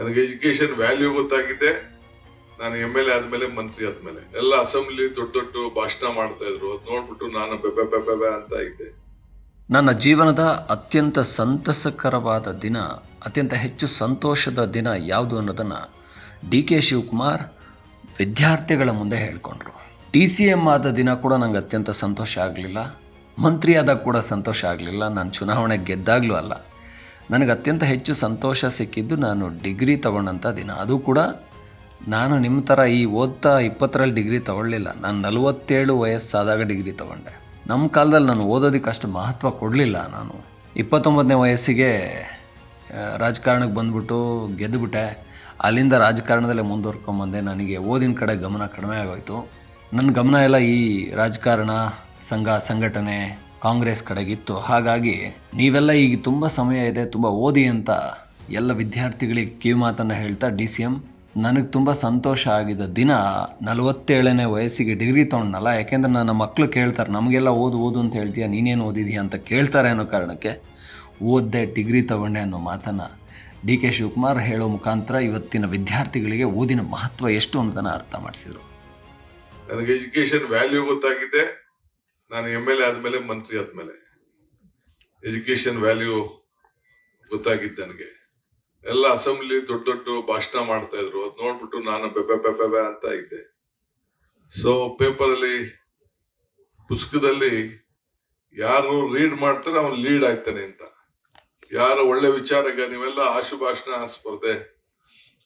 ನನಗೆ education value ಗೊತ್ತಾಗಿದೆ. ನಾನು ಎಂ ಎಲ್ ಎ ಆದ್ಮೇಲೆ, ಮಂತ್ರಿ ಆದ್ಮೇಲೆ. ಎಲ್ಲ ಅಸೆಂಬ್ಲಿ ದೊಡ್ಡ ದೊಡ್ಡ ಭಾಷಣ ಮಾಡ್ತಾ ಇದ್ರು. ನೋಡ್ಬಿಟ್ಟು ನಾನು ಬೆಬೆ ಬೆಬೆ ಅಂತ ಇದ್ದೆ. ನನ್ನ ಜೀವನದ ಅತ್ಯಂತ ಸಂತಸಕರವಾದ ದಿನ, ಅತ್ಯಂತ ಹೆಚ್ಚು ಸಂತೋಷದ ದಿನ ಯಾವುದು ಅನ್ನೋದನ್ನು ಡಿ ಕೆ ಶಿವಕುಮಾರ್ ವಿದ್ಯಾರ್ಥಿಗಳ ಮುಂದೆ ಹೇಳ್ಕೊಂಡ್ರು. ಡಿ ಸಿ ಎಂ ಆದ ದಿನ ಕೂಡ ನನಗೆ ಅತ್ಯಂತ ಸಂತೋಷ ಆಗಲಿಲ್ಲ. ಮಂತ್ರಿ ಆದಾಗ ಕೂಡ ಸಂತೋಷ ಆಗಲಿಲ್ಲ. ನಾನು ಚುನಾವಣೆ ಗೆದ್ದಾಗಲೂ ಅಲ್ಲ. ನನಗೆ ಅತ್ಯಂತ ಹೆಚ್ಚು ಸಂತೋಷ ಸಿಕ್ಕಿದ್ದು ನಾನು ಡಿಗ್ರಿ ತೊಗೊಂಡಂಥ ದಿನ. ಅದು ಕೂಡ ನಾನು ನಿಮ್ಮ ಥರ ಈ ಓದ್ತಾ ಇಪ್ಪತ್ತರಲ್ಲಿ ಡಿಗ್ರಿ ತೊಗೊಳ್ಳಿಲ್ಲ. ನಾನು ನಲವತ್ತೇಳು ವಯಸ್ಸಾದಾಗ ಡಿಗ್ರಿ ತಗೊಂಡೆ. ನಮ್ಮ ಕಾಲದಲ್ಲಿ ನಾನು ಓದೋದಕ್ಕೆ ಅಷ್ಟು ಮಹತ್ವ ಕೊಡಲಿಲ್ಲ ನಾನು. ಇಪ್ಪತ್ತೊಂಬತ್ತನೇ ವಯಸ್ಸಿಗೆ ರಾಜಕಾರಣಕ್ಕೆ ಬಂದ್ಬಿಟ್ಟು ಗೆದ್ದುಬಿಟ್ಟೆ ಅಲ್ಲಿಂದ ರಾಜಕಾರಣದಲ್ಲೇ ಮುಂದುವರ್ಕೊಂಬಂದೆ ನನಗೆ ಓದಿನ ಕಡೆ ಗಮನ ಕಡಿಮೆ ಆಗೋಯ್ತು. ನನ್ನ ಗಮನ ಎಲ್ಲ ಈ ರಾಜಕಾರಣ, ಸಂಘ, ಸಂಘಟನೆ ಕಾಂಗ್ರೆಸ್ ಕಡೆಗಿತ್ತು. ಹಾಗಾಗಿ ನೀವೆಲ್ಲ ಈಗ ತುಂಬ ಸಮಯ ಇದೆ, ತುಂಬ ಓದಿ ಅಂತ ಎಲ್ಲ ವಿದ್ಯಾರ್ಥಿಗಳಿಗೆ ಕಿವಿ ಮಾತನ್ನು ಹೇಳ್ತಾ ಡಿ ಸಿ ಎಂ ನನಗೆ ತುಂಬ ಸಂತೋಷ ಆಗಿದ್ದ ದಿನ ನಲವತ್ತೇಳನೇ ವಯಸ್ಸಿಗೆ ಡಿಗ್ರಿ ತೊಗೊಂಡನಲ್ಲ, ಯಾಕೆಂದರೆ ನನ್ನ ಮಕ್ಕಳು ಕೇಳ್ತಾರೆ, ನಮಗೆಲ್ಲ ಓದು ಓದು ಅಂತ ಹೇಳ್ತೀಯ? ನೀನೇನು ಓದಿದೀಯ? ಅಂತ ಕೇಳ್ತಾರೆ ಅನ್ನೋ ಕಾರಣಕ್ಕೆ ಓದ್ದೆ, ಡಿಗ್ರಿ ತಗೊಂಡೆ ಅನ್ನೋ ಮಾತನ್ನು ಡಿ ಕೆ ಶಿವಕುಮಾರ್ ಹೇಳೋ ಮುಖಾಂತರ ಇವತ್ತಿನ ವಿದ್ಯಾರ್ಥಿಗಳಿಗೆ ಓದಿನ ಮಹತ್ವ ಎಷ್ಟು ಅನ್ನೋದನ್ನು ಅರ್ಥ ಮಾಡಿಸಿದರು. ನನಗೆ ಎಜುಕೇಶನ್ ವ್ಯಾಲ್ಯೂ ಗೊತ್ತಾಗಿದೆ. ನಾನು ಎಂ ಎಲ್ ಎ ಆದ್ಮೇಲೆ, ಮಂತ್ರಿ ಆದ್ಮೇಲೆ. ಎಜುಕೇಶನ್ ವ್ಯಾಲ್ಯೂ ಗೊತ್ತಾಗಿದ್ದು ನನಗೆ. ಎಲ್ಲ ಅಸೆಂಬ್ಲಿ ದೊಡ್ಡ ದೊಡ್ಡ ಭಾಷಣ ಮಾಡ್ತಾ ಇದ್ರು. ಅದ್ ನೋಡ್ಬಿಟ್ಟು ನಾನು ಬೆಬೆ ಬೆಬೆ ಅಂತ ಇದ್ದೆ. ಸೊ ಪೇಪರ್ ಅಲ್ಲಿ, ಪುಸ್ತಕದಲ್ಲಿ ಯಾರು ರೀಡ್ ಮಾಡ್ತಾರೆ ಅವನು ಲೀಡ್ ಆಗ್ತಾನೆ ಅಂತ. ಯಾರು ಒಳ್ಳೆ ವಿಚಾರಗ ನೀವೆಲ್ಲ ಆಶು ಭಾಷಣ ಸ್ಪರ್ಧೆ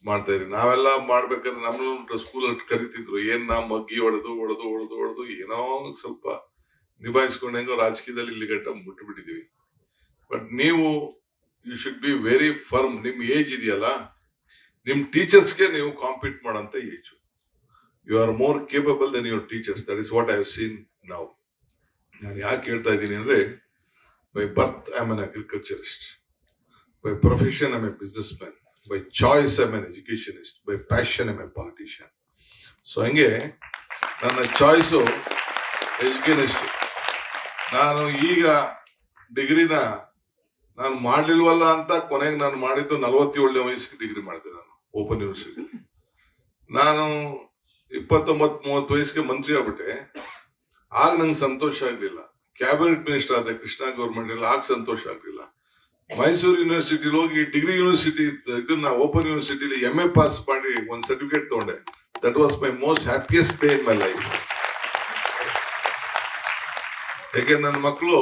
ಮಾಡ್ತಾ ಇದ್ರಿ ನಾವೆಲ್ಲ ಮಾಡ್ಬೇಕಾದ್ರೆ ನಮ್ಮನ್ನು ಸ್ಕೂಲ್ ಕರಿತಿದ್ರು. ಏನ್ ನಾ ಮಗ್ಗಿ ಹೊಡೆದು ಹೊಡೆದು ಹೊಡೆದು ಹೊಡೆದು, ಏನೋ ಸ್ವಲ್ಪ ನಿಭಾಯಿಸ್ಕೊಂಡು ಹೆಂಗೋ ರಾಜಕೀಯದಲ್ಲಿ ಇಲ್ಲಿ ಗಂಟ ಮುಟ್ಬಿಟ್ಟಿದೀವಿ ಬಟ್ ನೀವು you should be very firm ನಿಮ್ ಏಜ್ ಇದೆಯಲ್ಲ, ನಿಮ್ ಟೀಚರ್ಸ್ಗೆ ನೀವು ಕಾಂಪೀಟ್ ಮಾಡೋಂಥ age you are more capable than your teachers that is what I have seen ನಾವು ನಾನು ಯಾಕೆ ಹೇಳ್ತಾ ಇದ್ದೀನಿ ಅಂದ್ರೆ by birth I am an agriculturist by profession I a businessman by choice I an educationist by passion I a politician so ಹಂಗೆ, ನನ್ನ choice ಎಜುಕೇನಿಸ್ಟ್ ನಾನು ಈಗ ಡಿಗ್ರಿನ ನಾನು ಮಾಡ್ಲಿಲ್ವಲ್ಲ ಅಂತ ಕೊನೆಗೆ ನಾನು ಮಾಡಿದ್ದು ನಲವತ್ತೇಳನೇ ವಯಸ್ಸಿಗೆ ಡಿಗ್ರಿ ಮಾಡಿದೆ ನಾನು, ಓಪನ್ ಯೂನಿವರ್ಸಿಟಿ. ನಾನು ಇಪ್ಪತ್ತೊಂಬತ್ ಮೂವತ್ತು ವಯಸ್ಸಿಗೆ ಮಂತ್ರಿ ಆಗ್ಬಿಟ್ಟೆ. ಆಗ ನಂಗೆ ಸಂತೋಷ ಆಗ್ಲಿಲ್ಲ. ಕ್ಯಾಬಿನೆಟ್ ಮಿನಿಸ್ಟರ್ ಆದ ಕೃಷ್ಣ ಗೌರ್ಮೆಂಟ್ ಆಗ ಸಂತೋಷ ಆಗ್ಲಿಲ್ಲ. ಮೈಸೂರು ಯೂನಿವರ್ಸಿಟಿಲಿ ಹೋಗಿ ಡಿಗ್ರಿ ಯೂನಿವರ್ಸಿಟಿ ಇದನ್ನ ಓಪನ್ ಯೂನಿವರ್ಸಿಟಿಲಿ ಎಂ ಎ ಪಾಸ್ ಮಾಡಿ ಒಂದು ಸರ್ಟಿಫಿಕೇಟ್ ತಗೊಂಡೆ. That was my most happiest day in my life ಯಾಕೆ ನನ್ನ ಮಕ್ಕಳು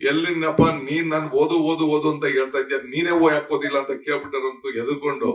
ಎಲ್ಲಿನಪ್ಪ ನೀನ್ ನನ್ ಓದು ಓದು ಓದು ಅಂತ ಹೇಳ್ತಾ ಇದ್ಯಾ? ನೀನೇ ಓ ಯಾಕೆ ಓದಿಲ್ಲ ಅಂತ ಕೇಳ್ಬಿಟ್ಟಾರಂತೂ ಎದುರ್ಕೊಂಡು